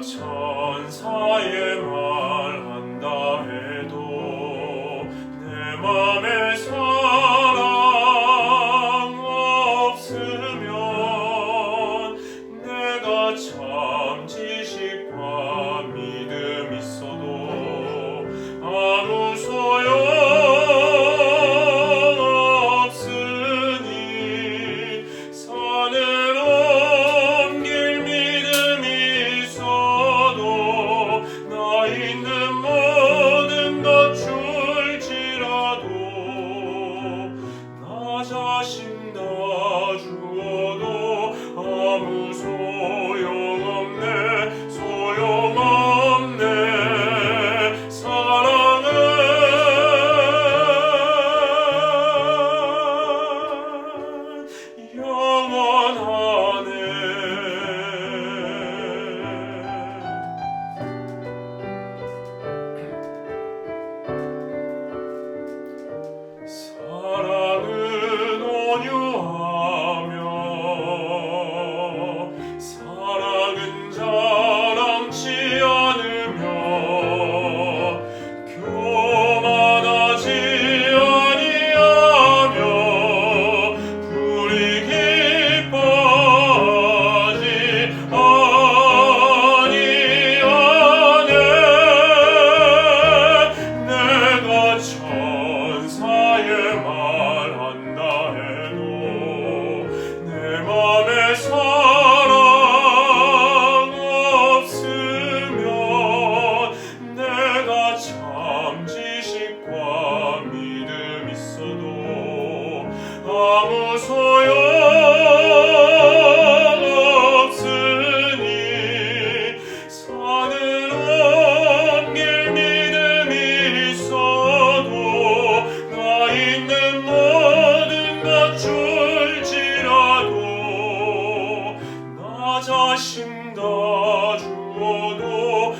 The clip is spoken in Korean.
천사의 말한다 해도 내 맘에 아무 소용 없으니 산은 옮길 믿음이 있어도 나 있는 모든 것 줄지라도 나 자신 다 주어도